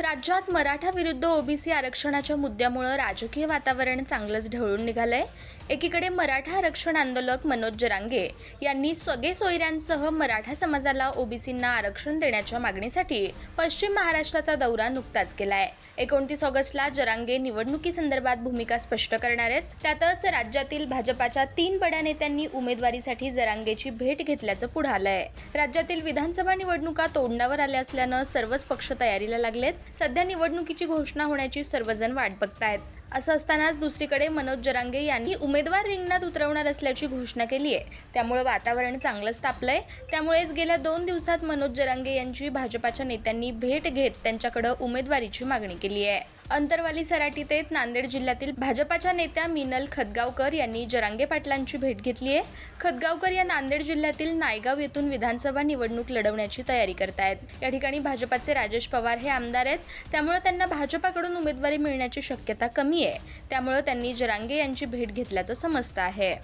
राज्यात मराठा विरुद्ध ओबीसी आरक्षणाच्या मुद्द्यामुळं राजकीय वातावरण चांगलंच ढवळून निघालंय. एकीकडे मराठा आरक्षण आंदोलक मनोज जरांगे यांनी सगळे सोयऱ्यांसह मराठा समाजाला ओबीसींना आरक्षण देण्याच्या मागणीसाठी पश्चिम महाराष्ट्राचा दौरा नुकताच केलाय. एकोणतीस ऑगस्टला जरांगे निवडणुकीसंदर्भात भूमिका स्पष्ट करणार आहेत. त्यातच राज्यातील भाजपाच्या तीन बड्या नेत्यांनी उमेदवारीसाठी जरांगेची भेट घेतल्याचं पुढे आलंय. राज्यातील विधानसभा निवडणुका तोंडावर आल्या असल्यानं सर्वच पक्ष तयारीला लागलेत. सध्या निवडणुकीची घोषणा होण्याची सर्वजण वाट बघतायत. असं असतानाच दुसरीकडे मनोज जरांगे यांनी उमेदवार रिंगणात उतरवणार असल्याची घोषणा केली आहे. त्यामुळे वातावरण चांगलंच तापलंय. त्यामुळेच गेल्या दोन दिवसात मनोज जरांगे यांची भाजपाच्या नेत्यांनी भेट घेत त्यांच्याकडं उमेदवारीची मागणी केली आहे. अंतरवाली सराटीतेत नांदेड जिल्ह्यातील भाजपाच्या नेत्या मिनल खदगावकर यांनी जरांगे पाटलांची भेट घेतली आहे. खदगावकर या नांदेड जिल्ह्यातील नायगाव येथून विधानसभा निवडणूक लढवण्याची तयारी करतायत. या ठिकाणी भाजपाचे राजेश पवार हे आमदार आहेत. त्यामुळे त्यांना भाजपाकडून उमेदवारी मिळण्याची शक्यता कमी आहे. त्यामुळे त्यांनी जरांगे यांची भेट घेतल्याचं समजतं आहे.